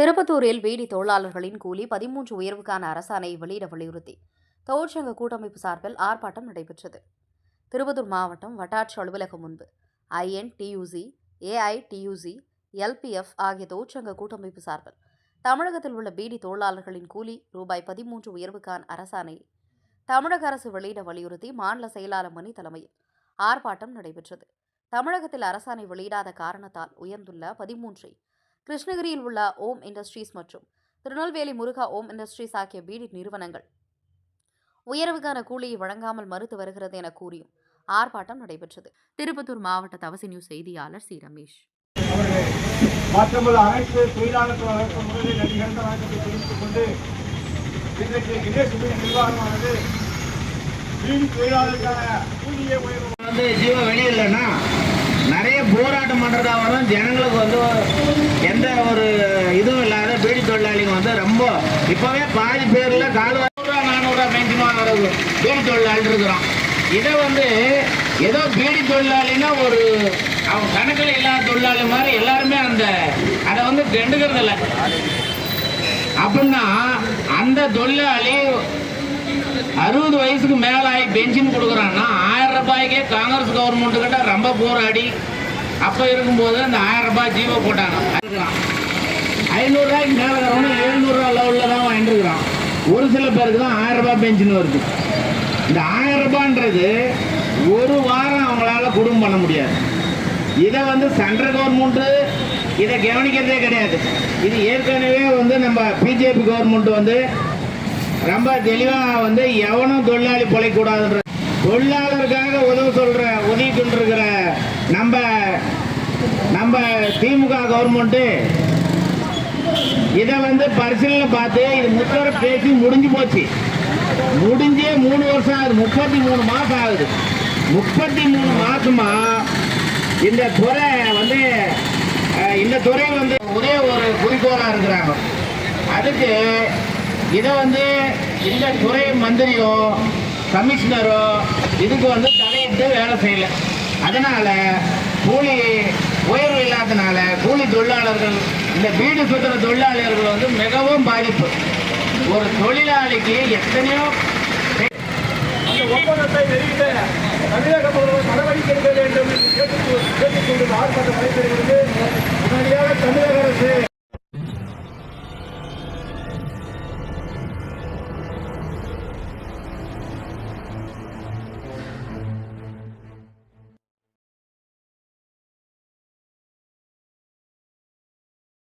திருப்பத்தூரில் வீடி தொழிலாளர்களின் கூலி பதிமூன்று உயர்வுக்கான அரசாணை வெளியிட வலியுறுத்தி தொழிற்சங்க கூட்டமைப்பு சார்பில் ஆர்ப்பாட்டம் நடைபெற்றது. திருப்பத்தூர் மாவட்டம் வட்டாட்சி அலுவலகம் முன்பு ஐஎன் டியூசி ஏஐடியூசி எல்பிஎஃப் ஆகிய தொழிற்சங்க கூட்டமைப்பு சார்பில் தமிழகத்தில் உள்ள பீடி தொழிலாளர்களின் கூலி ரூபாய் பதிமூன்று உயர்வுக்கான அரசாணையை தமிழக அரசு வெளியிட வலியுறுத்தி மாநில செயலாளர் மணி தலைமையில் ஆர்ப்பாட்டம் நடைபெற்றது. தமிழகத்தில் அரசாணை வெளியிடாத காரணத்தால் உயர்ந்துள்ள பதிமூன்றை கிருஷ்ணகிரியில் உள்ள ஓம் இண்டஸ்ட்ரீஸ் மற்றும் திருநெல்வேலி முருகா ஓம் இண்டஸ்ட்ரீஸ் ஆகிய பீடி நிறுவனங்கள் உயர்வுக்கான கூலியை வழங்காமல் மறுத்து வருகிறது என கூறியும் ஆர்ப்பாட்டம் நடைபெற்றது. திருப்பத்தூர் மாவட்ட தவசி நியூஸ் செய்தியாளர் சி. ரமேஷ். மற்றமுள்ள அனைத்து முதலில் தெரிவித்துக் கொண்டு இன்றைக்கு நிர்வாகமானது மீன் உயர்வு வந்து ஜீவோ நிறைய போராட்டம் பண்ணுறதா வரும் ஜனங்களுக்கு வந்து எந்த ஒரு இதுவும் இல்லாத பீடி தொழிலாளிங்க வந்து ரொம்ப இப்போவே பாதி பேரில் கால்வாய் நானூறுரூவா பென்ஷன் வரது பீடி தொழிலாளி இருக்கிறோம் இதை வந்து ஏதோ பீடி தொழிலாளின்னா ஒரு அவங்க கணக்கில் இல்லாத தொழிலாளி மாதிரி எல்லாருமே அந்த அதை வந்து கண்டுக்கிறது இல்லை அப்படின்னா அந்த தொழிலாளி அறுபது வயசுக்கு மேல ஆகி பென்ஷன் கொடுக்குறான்னா ஆயிரம் ரூபாய்க்கே காங்கிரஸ் கவர்மெண்ட் கிட்ட ரொம்ப போராடி அப்போ இருக்கும்போது அந்த ஆயிரம் ரூபாய் ஜீவோ போட்டாங்க ஐநூறுரூவாய்க்கு மேலே வரவங்க எழுநூறுரூவா லெவலில் தான் வாங்கிட்டு இருக்கிறான் ஒரு சில பேருக்கு தான் ஆயிரம் ரூபாய் பென்ஷன் வருது. இந்த ஆயிரம் ரூபான்றது ஒரு வாரம் அவங்களால குடும்பம் பண்ண முடியாது. இதை வந்து சென்ட்ரல் கவர்மெண்ட்டு இதை கவனிக்கிறதே கிடையாது. இது ஏற்கனவே வந்து நம்ம பிஜேபி கவர்மெண்ட் வந்து ரொம்ப தெளிவாக வந்து எவனும் தொழிலாளி பிழைக்கூடாதுன்ற தொழிலாளருக்காக உதவு சொல்கிற உதவிட்டு இருக்கிற நம்ம நம்ம திமுக கவர்மெண்ட்டு இதை வந்து பரிசீலனை பார்த்து இது முத்தர பேசி முடிஞ்சு போச்சு. முடிஞ்சே மூணு வருஷம் ஆகுது. முப்பத்தி மூணு மாதம் ஆகுது. முப்பத்தி மூணு மாதமாக இந்த துறை வந்து இந்த துறை வந்து ஒரே ஒரு குறிக்கோளாக இருக்கிறாங்க. அதுக்கு இதை வந்து இந்த துறை மந்திரியோ கமிஷனரோ இதுக்கு வந்து தலையிட்டு வேலை செய்யல. அதனால் கூலி உயர்வு இல்லாதனால கூலி தொழிலாளர்கள் இந்த வீடு சுற்றுற தொழிலாளர்கள் வந்து மிகவும் பாதிப்பு. ஒரு தொழிலாளிக்கு எத்தனையோ அந்த ஒப்பந்தத்தை வெளியிட தமிழக முதல்வர் நடவடிக்கை எடுக்க வேண்டும் என்று கேட்டுக்கொண்டு கேட்டுக்கொண்டு ஆர்ப்பாட்டம் நடைபெறுகிறது.